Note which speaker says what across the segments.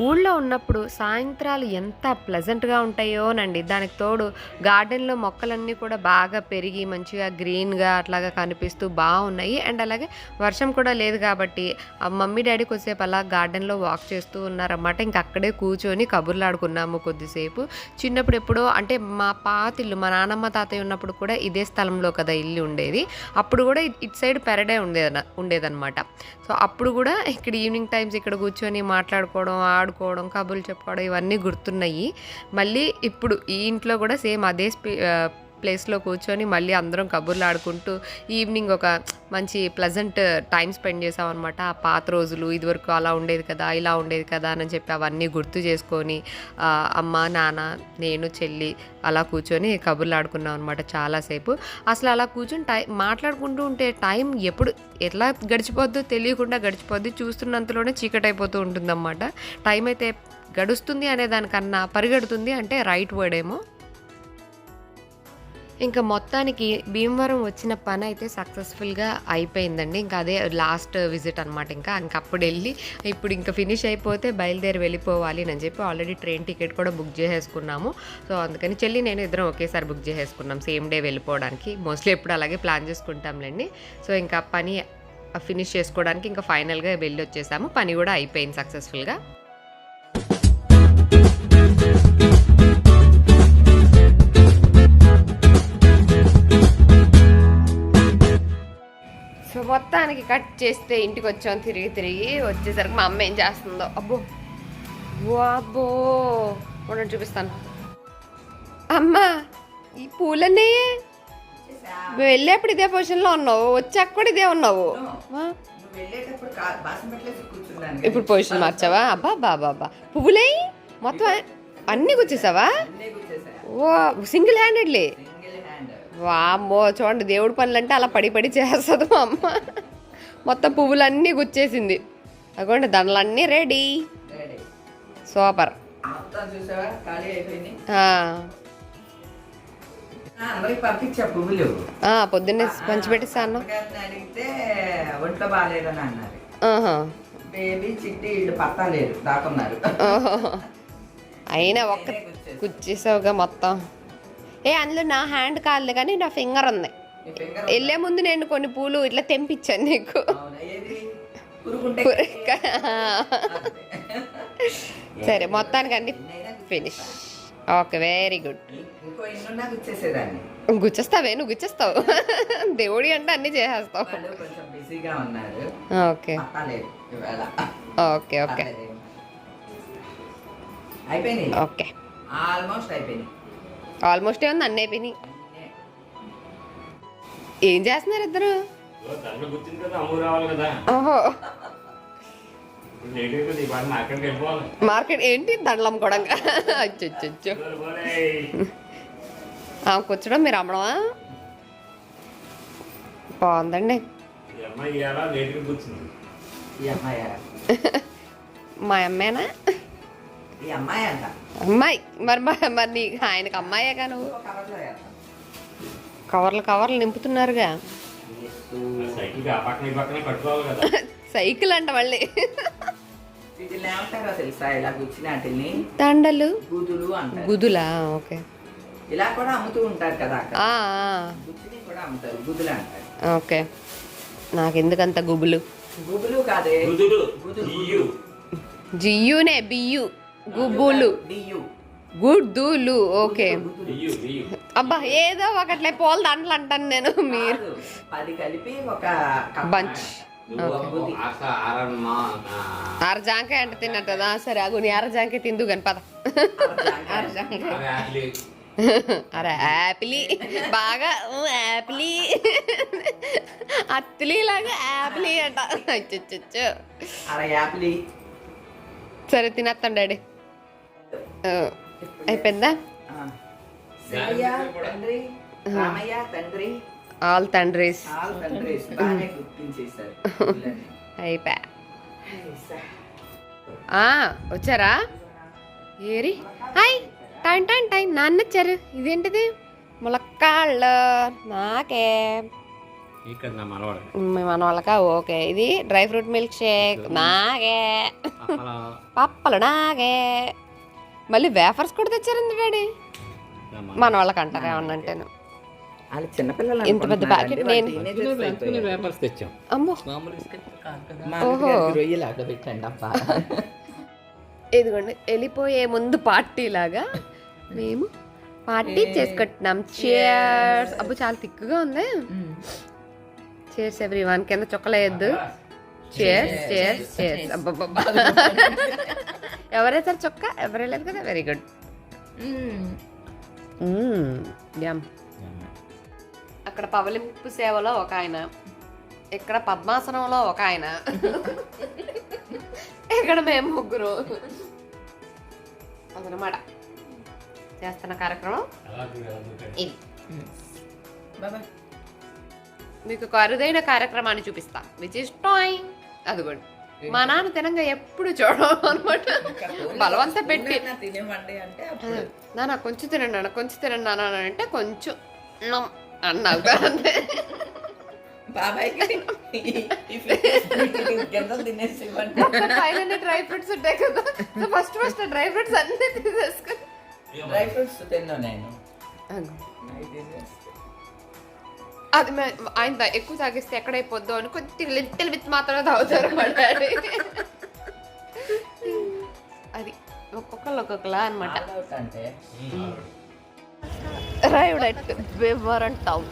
Speaker 1: ఊళ్ళో ఉన్నప్పుడు సాయంత్రాలు ఎంత ప్లెజెంట్గా ఉంటాయోనండి. దానికి తోడు గార్డెన్లో మొక్కలన్నీ కూడా బాగా పెరిగి మంచిగా గ్రీన్గా అట్లాగా కనిపిస్తూ బాగున్నాయి. అండ్ అలాగే వర్షం కూడా లేదు కాబట్టి ఆ మమ్మీ డాడీ కొద్దిసేపు అలా గార్డెన్లో వాక్ చేస్తూ ఉన్నారన్నమాట. ఇంక అక్కడే కూర్చొని కబుర్లు ఆడుకున్నాము కొద్దిసేపు. చిన్నప్పుడు ఎప్పుడో అంటే మా పాతిల్లు మా నానమ్మ తాతయ్య ఉన్నప్పుడు కూడా ఇదే స్థలంలో కదా ఇల్లు ఉండేది. అప్పుడు కూడా ఇట్- ఇటు సైడ్ పెరడే ఉండేదన ఉండేదన్నమాట. సో అప్పుడు కూడా ఇక్కడ ఈవినింగ్ టైమ్స్ ఇక్కడ కూర్చొని మాట్లాడుకోవడం ఆడు ఆడుకోవడం కబుర్లు చెప్పుకోవడం ఇవన్నీ గుర్తున్నాయి. మళ్ళీ ఇప్పుడు ఈ ఇంట్లో కూడా సేమ్ అదే స్పీ ప్లేస్లో కూర్చొని మళ్ళీ అందరం కబుర్లు ఆడుకుంటూ ఈవినింగ్ ఒక మంచి ప్లెజెంట్ టైం స్పెండ్ చేసామన్నమాట. అనమాట ఆ పాత రోజులు ఇదివరకు అలా ఉండేది కదా ఇలా ఉండేది కదా అని చెప్పి అవన్నీ గుర్తు చేసుకొని అమ్మ నాన్న నేను చెల్లి అలా కూర్చొని కబుర్లు ఆడుకున్నాం అనమాట చాలాసేపు. అసలు అలా కూర్చొని టైం మాట్లాడుకుంటూ ఉంటే టైం ఎప్పుడు ఎట్లా గడిచిపోద్దో తెలియకుండా గడిచిపోద్ది చూస్తున్నంతలోనే చీకటి అయిపోతూ ఉంటుందన్నమాట. టైం అయితే గడుస్తుంది అనే దానికన్నా పరిగెడుతుంది అంటే రైట్ వర్డ్ ఏమో. ఇంకా మొత్తానికి భీమవరం వచ్చిన పని అయితే సక్సెస్ఫుల్గా అయిపోయిందండి. ఇంకా అదే లాస్ట్ విజిట్ అనమాట ఇంకా. ఇంకా అప్పుడు వెళ్ళి ఇప్పుడు ఇంకా ఫినిష్ అయిపోతే బయలుదేరి వెళ్ళిపోవాలి అని చెప్పి ఆల్రెడీ ట్రైన్ టికెట్ కూడా బుక్ చేసేసుకున్నాము. సో అందుకని చెల్లి నేను ఇద్దరం ఒకేసారి బుక్ చేసేసుకున్నాం సేమ్ డే వెళ్ళిపోవడానికి. మోస్ట్లీ ఎప్పుడు అలాగే ప్లాన్ చేసుకుంటాంలేండి. సో ఇంకా పని ఫినిష్ చేసుకోవడానికి ఇంకా ఫైనల్గా వెళ్ళి వచ్చేసాము పని కూడా అయిపోయింది సక్సెస్ఫుల్గా మొత్తానికి కట్ చేస్తే ఇంటికి వచ్చాం తిరిగి తిరిగి వచ్చేసరికి మా అమ్మ ఏం చేస్తుందో. అబ్బో. అబ్బో. ఉండండి చూపిస్తాను. అమ్మ ఈ పూలన్నీ వెళ్ళేప్పుడు ఇదే పొజిషన్లో ఉన్నావు. వచ్చాక కూడా ఇదే ఉన్నావు. ఇప్పుడు పొజిషన్ మార్చావా? అబ్బా బాబా బాబా పువ్వులే? మొత్తం అన్నీ గుచ్చేసావా?
Speaker 2: అన్నీ కూర్చేసా
Speaker 1: ఓ సింగిల్ హ్యాండెడ్లీ? వామ్మో చూడండి దేవుడి పనులంటే అలా పడి పడి చేస్తుంది మా అమ్మ. మొత్తం పువ్వులన్నీ గుచ్చేసింది. అగోండి దండలన్నీ రెడీ
Speaker 2: రెడీ
Speaker 1: సూపర్ పొద్దున్నే
Speaker 2: ఒంట్లో బాగాలేదని అన్నారు. బేబీ చిట్టి దాకున్నారు
Speaker 1: ఓహో. అయినా ఒక్క. కుచ్చేసావుగా మొత్తం. ఏ అందులో నా హ్యాండ్ కాలేదు కానీ నా ఫింగర్ ఉంది. వెళ్ళే ముందు నేను కొన్ని పూలు ఇట్లా తెంపించాను నీకు. సరే మొత్తానికి అన్ని ఫినిష్ ఓకే వెరీ గుడ్ గుచ్చేస్తావే నువ్వు గుచ్చేస్తావు. దేవుడి అంటే అన్ని చేసేస్తావు. Okay. Okay okay. Okay.
Speaker 2: Almost అయిపోయినాయి.
Speaker 1: ఆల్మోస్ట్ ఏముంది అన్నీ అయిపోయినాయి. ఏం చేస్తున్నారు ఇద్దరు? ఓహో. మార్కెట్ ఏంటి దండలు అమ్ముకోవడం? అచ్చొచ్చొచ్చు. ఆమె కూర్చోడం మీరు అమ్మడమా? బాగుందండి. మా అమ్మేనా
Speaker 2: అమ్మాయి
Speaker 1: మరి మరి మరి నీ ఆయనకి అమ్మాయేగా నువ్వు?
Speaker 2: కవర్లో.
Speaker 1: కవర్లు నింపుతున్నారుగా.
Speaker 3: సైకిల్
Speaker 1: అంట మళ్ళీ.
Speaker 2: తెలుసా? ఇలా కూర్చుని
Speaker 1: దండలు.
Speaker 2: గుదులు
Speaker 1: ఓకే.
Speaker 2: ఇలా కూడా అమ్ముతూ ఉంటారు కదా కూడా అమ్ముతారు. గుదులు అంటారు.
Speaker 1: ఓకే. నాకెందుకంత గుబులు?
Speaker 2: గుబులు కాదే. గుదులు.
Speaker 3: ఇయ్యు
Speaker 1: జియ్యునే బియ్యు. గుబులు. గుడ్దులు ఓకే. అబ్బా ఏదో ఒకట్లే పూల దండలు అంటాను నేను మీరు.
Speaker 2: కాదు. పది కలిపి ఒక.
Speaker 1: బంచ్. అర జాంకాయ అంటే తిన్నట్టదా సరే అగు నీ అర జాంకాయ తిందు కానీ పద. అర జాంకాయ యాపిలి బాగా యాపిలి అత్తిలి లాగా యాపిలి అంట. సరే తినేస్తాం డాడీ. అయిపోయిందా? ఆల్ తండ్రీస్. అయిపోయా వచ్చారా? ఏరి. హాయ్. Time time time. నాన్న వచ్చారు. ఇదేంటిది? ములక్కాళ్ళు. నాకే. మీ మన వాళ్ళకా ఓకే. ఇది డ్రై ఫ్రూట్ మిల్క్ షేక్.
Speaker 3: అలా.
Speaker 1: పప్పలు నాకే. మళ్ళీ వేఫర్స్ కూడా తెచ్చారండి డాడీ. మన వాళ్ళకి అంటారు ఏమన్నా అంటేను.
Speaker 2: చిన్నపిల్లలు
Speaker 1: ఇంత పెద్ద ప్యాకెట్ నేను- అమ్మో. ఓహో. ఇదిగోండి వెళ్ళిపోయే ముందు పార్టీ లాగా మేము పార్టీ చేసుకుంటున్నాం చేర్స్ అబ్బో చాలా తిక్కుగా ఉంది. చేర్స్ ఎవ్రీ వన్ కింద చొక్కలేయద్దు. చేర్స్ చేర్స్ అబ్బబ్బబ్బా ఎవరైతే చొక్క? ఎవరే లేదు కదా? వెరీ గుడ్ యమ్ అక్కడ పవలింపు సేవలో ఒక ఆయన. ఇక్కడ పద్మాసనంలో ఒక ఆయన. ఇక్కడ మేము ముగ్గురు. అదనమాట. చేస్తున్న కార్యక్రమం ఇది. మీకు ఒక అరుదైన కార్యక్రమాన్ని చూపిస్తా. విచ్ ఇస్ టాయింగ్ అదిగోండి మా నాన్న తినంగా ఎప్పుడు చూడడం అనమాట. బలవంత పెట్టి.
Speaker 2: అంటే
Speaker 1: నాన్న కొంచెం తినండి నాన్న కొంచెం తినండి నాన్న అంటే కొంచెం. అన్నావు అంతే.
Speaker 2: బాబాయ్కి
Speaker 1: పైన డ్రై ఫ్రూట్స్ ఉంటాయి కదా. ఫస్ట్ ఫస్ట్ డ్రై ఫ్రూట్స్ అన్ని తీసేసుకుని
Speaker 2: డ్రై ఫ్రూట్స్ తిన్నా నేను.
Speaker 1: అది ఆయన ఎక్కువ తాగిస్తే ఎక్కడైపోద్దో అని కొద్దిగా లిటిల్ విత్ మాత్రమే తాగుతారు అది ఒక్కొక్కరు ఒక్కొక్కలా అనమాట
Speaker 2: అట్
Speaker 1: వివరన్ టౌన్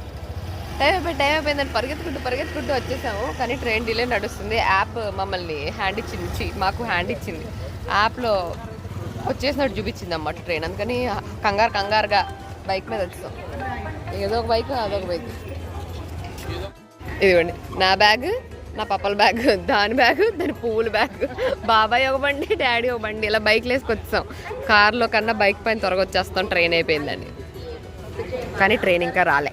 Speaker 1: టైం అయిపోయి టైం అయిపోయిందని పరిగెత్తుకుంటూ పరిగెత్తుకుంటూ వచ్చేసాము. కానీ ట్రైన్ డిలే నడుస్తుంది. యాప్ మమ్మల్ని హ్యాండ్ ఇచ్చింది. మాకు హ్యాండ్ ఇచ్చింది. యాప్లో వచ్చేసినట్టు చూపించింది అన్నమాట ట్రైన్. అందుకని కంగారు కంగారుగా బైక్ మీద వచ్చాం ఏదో ఒక బైక్ అదొక బైక్. ఇదిగోండి నా బ్యాగ్ నా పప్పల బ్యాగ్ దాని బ్యాగ్ దాని పువ్వుల బ్యాగ్. బాబాయ్ ఒక బండి డాడీ ఒక బండి ఇలా బైక్లు వేసుకొచ్చాం కార్లో కన్నా బైక్ పైన త్వరగా వచ్చేస్తాం ట్రైన్ అయిపోయిందని. కానీ ట్రైన్ ఇంకా రాలే.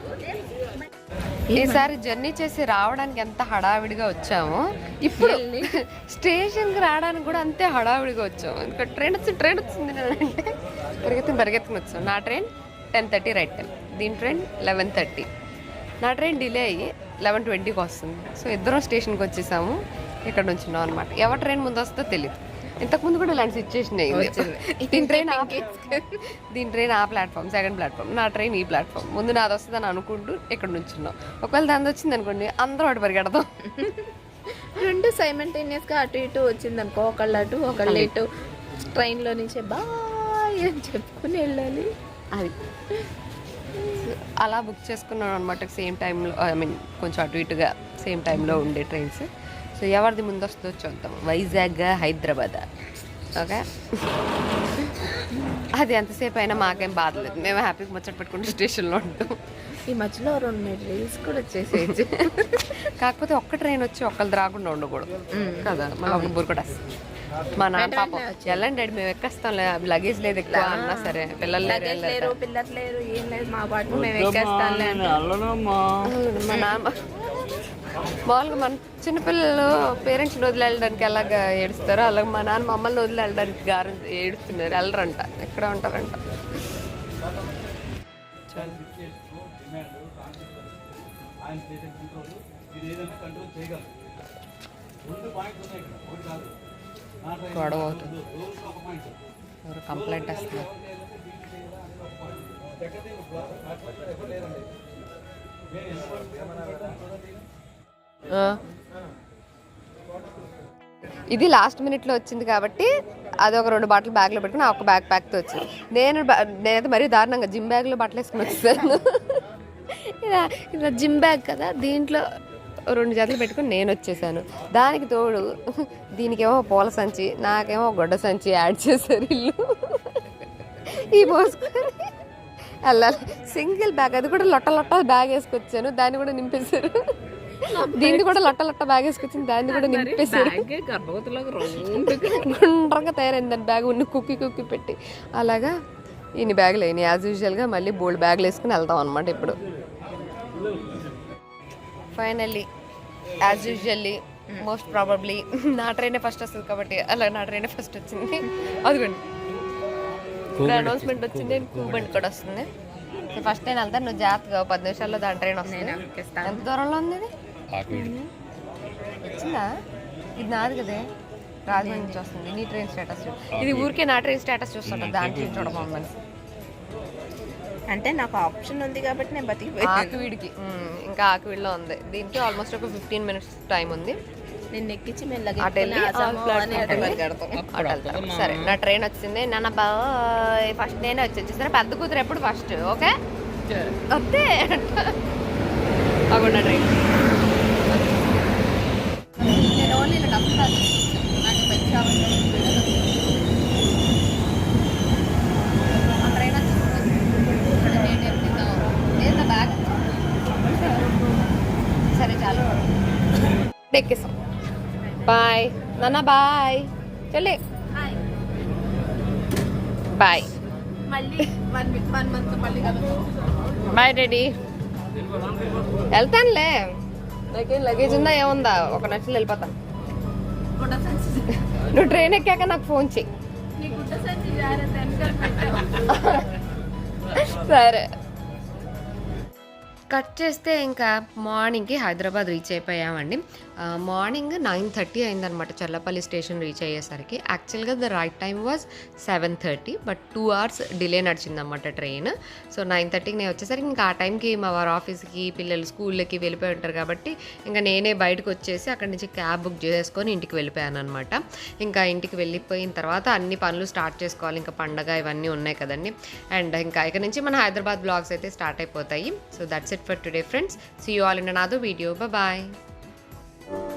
Speaker 1: ఈసారి జర్నీ చేసి రావడానికి ఎంత హడావిడిగా వచ్చామో ఇప్పుడు స్టేషన్కి రావడానికి కూడా అంతే హడావిడిగా వచ్చాము ఇంకా ట్రైన్ వచ్చింది ట్రైన్ వచ్చింది అని అంటే పరిగెత్తుని పరిగెత్తుకుని వచ్చాం. నా train ten thirty right time దీని ట్రైన్ లెవెన్ థర్టీ. నా ట్రైన్ డిలే అయ్యి లెవెన్ ట్వంటీకి వస్తుంది. సో ఇద్దరం స్టేషన్కి వచ్చేసాము. ఇక్కడ నుంచి అనమాట ఎవరి ట్రైన్ ముందు వస్తుందో తెలియదు ఇంతకుముందు కూడా ఇలాంటి సిచ్యువేషన్ దీని ట్రైన్ ఆ దీని ట్రైన్ ఆ ప్లాట్ఫామ్ సెకండ్ ప్లాట్ఫామ్. నా ట్రైన్ ఈ ప్లాట్ఫామ్. ముందు నాది వస్తుందని అనుకుంటూ ఇక్కడ నుంచున్నాం ఒకవేళ దాని వచ్చింది అనుకోండి అందరూ అటు పరిగెడదాం
Speaker 4: రెండు సైమంటేనియస్గా అటు ఇటు వచ్చింది అనుకో ఒకళ్ళు అటు ఒకళ్ళు ఇటు. ట్రైన్లో నుంచి బాయ్ అని చెప్పుకుని వెళ్ళాలి.
Speaker 1: అది. అలా బుక్ చేసుకున్నాను అనమాట సేమ్ టైంలో ఐ మీన్ కొంచెం అటు ఇటుగా సేమ్ టైంలో ఉండే ట్రైన్స్. సో ఎవరిది ముందు వస్తుందో చూద్దాం. వైజాగ్ హైదరాబాద్. ఓకే? అది ఎంతసేపు అయినా మాకేం బాధలేదు మేము హ్యాపీగా ముచ్చట పెట్టుకుంటూ స్టేషన్లో ఉంటాం.
Speaker 4: ఈ మధ్యలో రెండు మూడు రీల్స్ కూడా వచ్చేసేయచ్చు
Speaker 1: కాకపోతే ఒక్క ట్రైన్ వచ్చి ఒక్కళ్ళు రాకుండా ఉండకూడదు. కదా? మన బుర్ కూడా మా నాన్న పాపం. వెళ్ళండి డాడీ మేము ఎక్కేస్తాం లగేజ్ లేదు ఎక్కువ అన్నా సరే. పిల్లలు లేరు,
Speaker 4: పిల్లలు లేరు ఏం లేదు. మా పాటు మేము ఎక్కేస్తాంలే
Speaker 1: మా నాన్న మామూలుగా మన చిన్నపిల్లలు పేరెంట్స్ని వదిలి వెళ్ళడానికి ఎలాగ ఏడుస్తారో అలాగే మా నాన్న మమ్మల్ని వదిలి వెళ్ళడానికి గారు ఏడుస్తున్నారు. వెళ్ళరంట. ఎక్కడ ఉంటారంట. గొడవ అవుతుంది. ఎవరు కంప్లైంట్ వస్తున్నారు. ఇది లాస్ట్ మినిట్లో వచ్చింది కాబట్టి అది ఒక రెండు బట్టలు బ్యాగ్లో పెట్టుకుని ఆ ఒక బ్యాగ్ ప్యాక్తో వచ్చింది. నేను నేనైతే మరీ దారుణంగా జిమ్ బ్యాగ్లో బట్టలు వేసుకుని వచ్చాను ఇలా ఇలా జిమ్ బ్యాగ్ కదా దీంట్లో రెండు జతలు పెట్టుకుని నేను వచ్చేసాను. దానికి తోడు దీనికేమో పూల సంచి నాకేమో గొడ్డ సంచి యాడ్ చేశారు ఇల్లు. ఈ పోసుకొని వెళ్ళాలి. సింగిల్ బ్యాగ్ అది కూడా లొట్ట లొట్ట బ్యాగ్ వేసుకొచ్చాను దాన్ని కూడా నింపేశారు. దీన్ని కూడా లొట్ట లొట్ట బ్యాగ్ వేసుకొచ్చింది దాన్ని కూడా నింపేశారు. గుండ్రంగా తయారైంది దాని బ్యాగ్ ఉన్ని కుక్కి కుక్కి పెట్టి. అలాగా ఇన్ని బ్యాగులు అయినాయి. యాజ్ యూజువల్గా మళ్ళీ బోల్డ్ బ్యాగులు వేసుకుని వెళ్తాం అనమాట ఇప్పుడు. Finally as usually most probably నా ట్రైనే ఫస్ట్ వస్తుంది కాబట్టి అలా నా ట్రైనే ఫస్ట్ వచ్చింది. అదిగోండి. ఇప్పుడు అనౌన్స్మెంట్ వచ్చింది కూబండి కూడా వస్తుంది. ఫస్ట్ నేను వెళ్తాను నువ్వు జాగ్రత్తగా పది నిమిషాల్లో దాని ట్రైన్ వస్తుంది. ఎంత దూరంలో ఉంది ఇది? వచ్చిందా? ఇది నాది కదే. రాజమండ్రి నుంచి వస్తుంది. నీ ట్రైన్ స్టేటస్ ఇది ఊరికే నా ట్రైన్ స్టేటస్ చూస్తుంటా. దాంట్లో చూడమని
Speaker 4: అంటే నాకు ఆప్షన్ ఉంది కాబట్టి నేను బతికిపోయాను.
Speaker 1: ఆకువీడికి. ఇంకా ఆకువీడిలో ఉంది. దీనికి ఆల్మోస్ట్ ఒక ఫిఫ్టీన్ మినిట్స్ టైం ఉంది.
Speaker 4: నిన్ను ఎక్కించి మెల్లగా
Speaker 1: అటు వెళ్ళి
Speaker 4: ఎత్తుకుని
Speaker 1: ఆ
Speaker 4: ఆసాము
Speaker 1: ప్లాట్ఫామ్
Speaker 4: అని అటు
Speaker 1: వెళ్ళి
Speaker 4: పరిగెడతాం.
Speaker 1: అటు వెళ్తాం. సరే నా ట్రైన్ వచ్చింది. నాన్న బాయ్. ఫస్ట్ నేనే వచ్చి సరే పెద్ద కూతురు ఎప్పుడు ఫస్ట్ ఓకే? వస్తే అప్పుడు నా ట్రైన్ నేను ఓన్లీ నాకు పెద్ద కాబట్టి ఆ ట్రైన్ వచ్చేసింది ఇప్పుడు నేను ఎక్కుతాం లేదు నా బ్యాగ్ సరే చాలు ఎక్కేసాం బాయ్ నాన్న బాయ్ చెల్లి బాయ్ బాయ్ డాడీ వెళ్తానులే. నాకేం లగేజ్ ఉందా ఏముందా? ఒక
Speaker 4: గుడ్డ సంచి
Speaker 1: నువ్వు ట్రైన్ ఎక్కాక నాకు ఫోన్ చెయ్యి.
Speaker 4: పెట్టావు
Speaker 1: సరే. కట్ చేస్తే ఇంకా మార్నింగ్కి హైదరాబాద్ రీచ్ అయిపోయామండి. మార్నింగ్ నైన్ థర్టీ అయిందనమాట చల్లపల్లి స్టేషన్ రీచ్ అయ్యేసరికి. యాక్చువల్గా the right time was seven thirty but two hours delay నడిచిందన్నమాట train so nine థర్టీకి నేను వచ్చేసరికి ఇంకా ఆ టైంకి మా వారి ఆఫీస్కి పిల్లలు స్కూళ్ళకి వెళ్ళిపోయి ఉంటారు కాబట్టి ఇంకా నేనే బయటకు వచ్చేసి అక్కడి నుంచి క్యాబ్ బుక్ చేసుకొని ఇంటికి వెళ్ళిపోయాను అనమాట ఇంకా ఇంటికి వెళ్ళిపోయిన తర్వాత అన్ని పనులు స్టార్ట్ చేసుకోవాలి. ఇంకా పండగ ఇవన్నీ ఉన్నాయి కదండి. అండ్ ఇంకా ఇక్కడ నుంచి మన హైదరాబాద్ బ్లాగ్స్ అయితే స్టార్ట్ అయిపోతాయి. So that's it for today friends see you all in another video bye thank you